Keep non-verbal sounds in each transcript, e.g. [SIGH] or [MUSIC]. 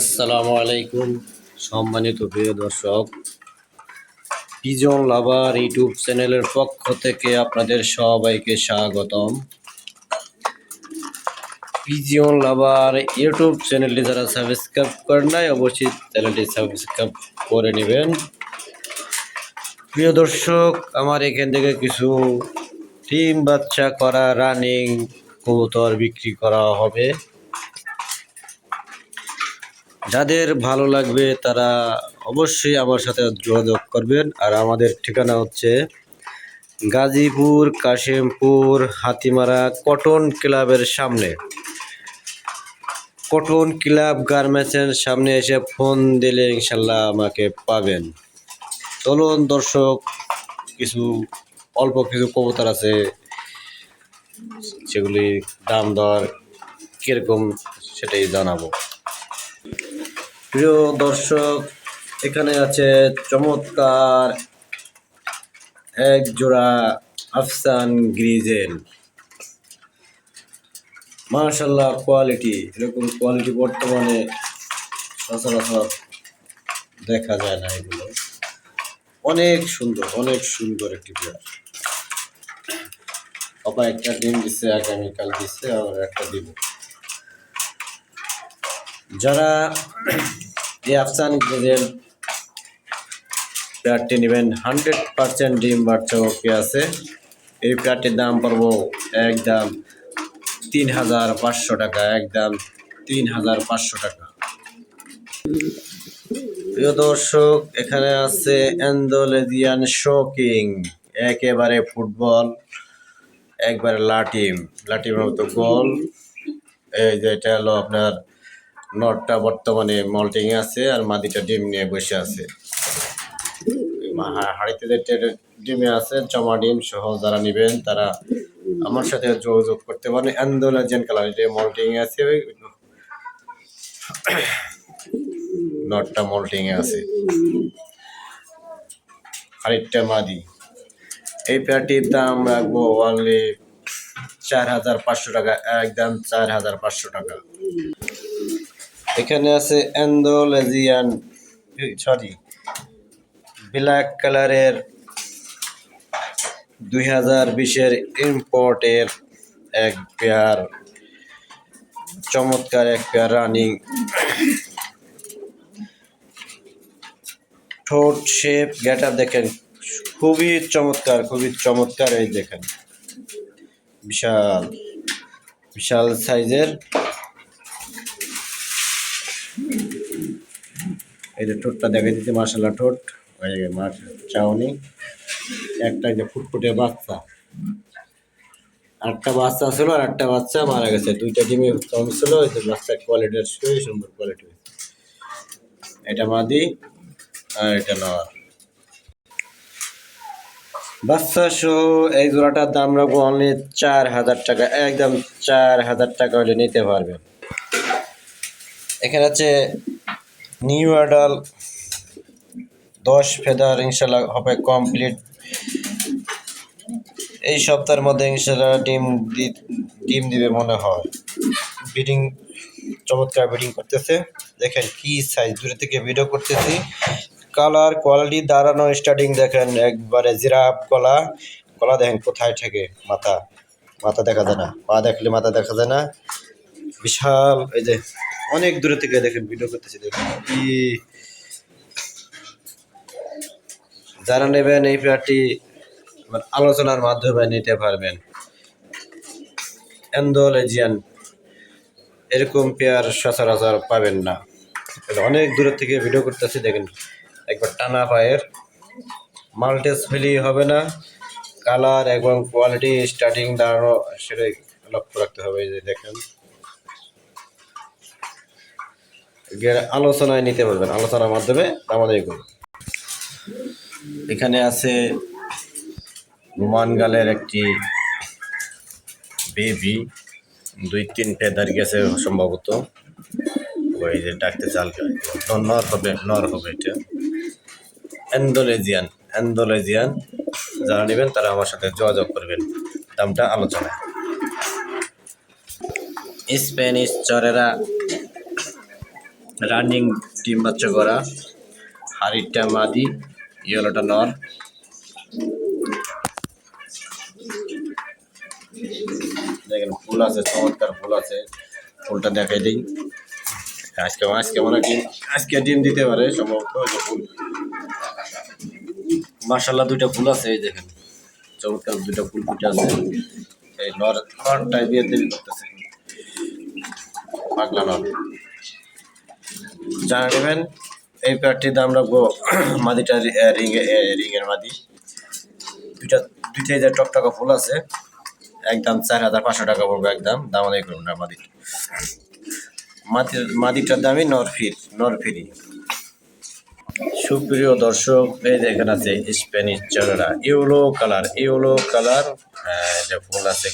আসসালামু আলাইকুম। সম্মানিত প্রিয় দর্শক পিজন লাভার ইউটিউব চ্যানেলের পক্ষ থেকে আপনাদের সবাইকে স্বাগতম। পিজিয়ন লাভার ইউটিউব চ্যানেলটি যারা সাবস্ক্রাইব করেন নাই, অবশ্যই চ্যানেলটি সাবস্ক্রাইব করে নেবেন। প্রিয় দর্শক, আমার এখান থেকে কিছু টিম বাচ্চা করা রানিং কবুতর বিক্রি করা হবে। যাদের ভালো লাগবে তারা অবশ্যই আমার সাথে যোগাযোগ করবেন। আর আমাদের ঠিকানা হচ্ছে গাজীপুর, কাশিমপুর, হাতিমারা, কটন ক্লাবের সামনে। কটন ক্লাব গার্মেন্টসের সামনে এসে ফোন দিলে ইনশাল্লাহ আমাকে পাবেন। চলুন দর্শক, কিছু অল্প কিছু কবুতর আছে, সেগুলি দাম দর কীরকম সেটাই জানাব। প্রিয় দর্শক, এখানে আছে চমৎকার এক জোড়া আফসান গ্রিজেল। মার্শাল্লাহ কোয়ালিটি এরকম কোয়ালিটি বর্তমানে সচরাচর দেখা যায় না এগুলো। অনেক সুন্দর অনেক সুন্দর একটি পেয়ার বাবা একটা ডিম দিচ্ছে আগামীকাল দিচ্ছে আর একটা দিব। যারা এই আফসান গ্রেজের পেয়ারটি নেবেন, হান্ড্রেড পার্সেন্ট ডিম বাচ্চা ওকে আছে। এই পেয়ারটির দাম পড়ব একদম তিন হাজার পাঁচশো টাকা, একদম তিন হাজার পাঁচশো টাকা। প্রিয় দর্শক, এখানে আছে অ্যান্ডোলেজিয়ান শোকিং, একেবারে ফুটবল, একবারে লাটিম লাটিমের মতো গোল। এই যে এটা হলো আপনার নটটা বর্তমানে মল্টিং আছে আর মাদিটা ডিম নিয়ে বসে আছে। হাঁড়িতে যে ডিমে আছে, জমা ডিম সহ যারা নেবেন তারা আমার সাথে যোগাযোগ করতে পারেন। অ্যান্ডোলাজেন কালার এটা মল্টিং আছে [COUGHS] নটটা মল্টিং আছে। হাড়িটা মাদি। এই পেয়ারটির দাম রাখব অনলি চার হাজার পাঁচশো টাকা, একদম চার হাজার পাঁচশো টাকা। এখানে আছে অ্যান্ডোলেজিয়ান সরি ব্ল্যাক কালারের দুই হাজার বিশের ইম্পোর্টের এক পেয়ার চমৎকার এক পেয়ার রানিং ঠোঁট শেপ গেটা দেখেন, খুবই চমৎকার খুবই চমৎকার এই দেখেন। বিশাল বিশাল সাইজের এই যে ঠোঁটটা দেখা দিতে মার্শাল্লাহ ঠোঁট। ওই মার চাউনি। একটা যে ফুটফুটে বাচ্চা। আটটা বাচ্চা ছিল, আর একটা বাচ্চা মারা গেছে। দুইটা ডিমে কম ছিল বাচ্চার কোয়ালিটির খুবই সুন্দর কোয়ালিটি এটা মাদি, আর এটা নর। বাচ্চা সহ এই জোড়াটার দাম রাখব অনলি চার হাজার টাকা। একদম চার হাজার টাকা হলে নিতে পারবেন। এখানে আছে নিউ অ্যাডাল দশ ফেদার ইনশাল্লাহ হবে কমপ্লিট এই সপ্তাহের মধ্যে ইনশাল্লাহ ডিম ডিম দিবে মনে হয়। ব্রিডিং চমৎকার ব্রিডিং করতেছে। দেখেন কি সাইজ দূরে থেকে ভিডিও করতেছি। কালার কোয়ালিটি দাঁড়ানো স্টার্টিং দেখেন একবারে জিরাফ গলা। গলা দেখেন কোথায় থাকে মাথা। মাথা দেখা যায় না। পা দেখলে মাথা দেখা যায় না। বিশাল, এই যে অনেক দূরে থেকে দেখেন ভিডিও করতেছি যারা নেবেন এই পেয়ারটি আলোচনার মাধ্যমে নিতে পারবেন। অ্যান্ডোলেজিয়ান এরকম পেয়ার সচরাচর পাবেন না। অনেক দূরের থেকে ভিডিও করতেছি, দেখেন, একবার টানা পায়ের। মাল্টেস ফেলি হবে না। কালার এবং কোয়ালিটি স্টার্টিং দাঁড়ানো, সেটাই লক্ষ্য রাখতে হবে, এই যে দেখেন এগুলো আলোচনায় নিতে পারবেন, আলোচনার মাধ্যমে আমাদের করবেন। এখানে আছে রোমান গালের একটি বেবি, দুই তিন ফেদার গেছে সম্ভবত। ওই যে ডাকতে চাল নর হবে নর হবে এটা। অ্যান্ডোলেজিয়ান অ্যান্ডোলেজিয়ান যারা নেবেন তারা আমার সাথে যোগাযোগ করবেন দামটা আলোচনায়। স্প্যানিশ চরেরা রানিং ডিম বাচ্চা করা হাড়িটা মাদি, ইয়েলোটা নর। দেখেন, ফুল আছে, চমৎকার ফুল আছে। ফুলটা দেখাই দিই। আজকে আজকে মনে ডিম, আজকে ডিম দিতে পারে, সম্ভবত ফুল। মার্শাল্লাহ দুইটা ফুল আছে, এই দেখেন। চমৎকার দুইটা ফুল ফুটে আছে। এই নর, নরটাই দিয়ে দেরি করতেছে। পাগলা নর। জানা নেবেন, এই প্যাডটির দাম রাখব [CLEARS THROAT] মাদিটা রিং রিংয়ের মাদি। দুইটা দুইটাই যে টকটকা ফুল আছে, একদম চার হাজার পাঁচশো টাকা পড়বে একদম, দাম আদায় করুন না মাদি মাদির, মাদিটার দামই নরফির, নরফিরি। সুপ্রিয় দর্শক, এই দেখেন আছে স্প্যানিশ চারা ইউলো কালার ইউলো কালার এটা ফুল আছে।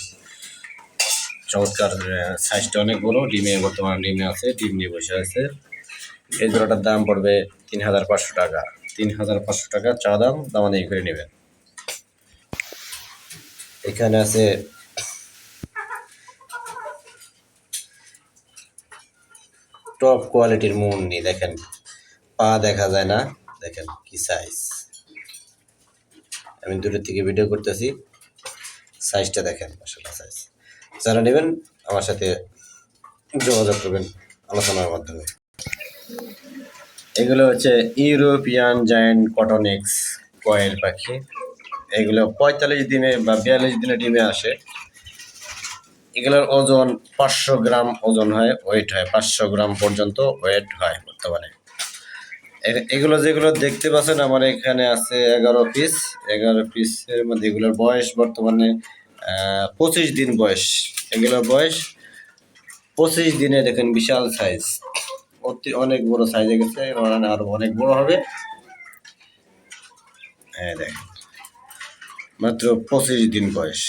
চমৎকার সাইজটা অনেক বড়, ডিমে বর্তমানে ডিমে আছে, ডিম নিয়ে বসে আছে। এই জোড়াটার দাম পড়বে তিন হাজার পাঁচশো টাকা। তিন হাজার পাঁচশো টাকা চা দাম দাম দামাদামি করে নেবেন। এখানে আছে টপ কোয়ালিটির মুন্নি, দেখেন। পা দেখা যায় না, দেখেন কি সাইজ আমি দূরের থেকে ভিডিও করতেছি সাইজটা দেখেন মাসাল্লাহ সাইজ যারা নেবেন, আমার সাথে যোগাযোগ করবেন আলোচনার মাধ্যমে। এগুলো হচ্ছে ইউরোপিয়ান জায়েন্ট কটনেক্স কয়েল পাখি। এগুলো পঁয়তাল্লিশ দিনে বা বিয়াল্লিশ দিনে ডিমে আসে। এগুলোর ওজন পাঁচশো গ্রাম ওজন হয় ওয়েট হয়, পাঁচশো গ্রাম পর্যন্ত ওয়েট হয় বর্তমানে। এগুলো যেগুলো দেখতে পাচ্ছেন, আমার এখানে আছে এগারো পিস এগারো পিসের মধ্যে এগুলোর বয়স বর্তমানে পঁচিশ দিন বয়স। এগুলোর বয়স পঁচিশ দিনে দেখেন বিশাল সাইজ অতি অনেক বড় সাইজে গেছে মানে আরও অনেক বড় হবে। হ্যাঁ দেখেন, মাত্র পঁচিশ দিন বয়স।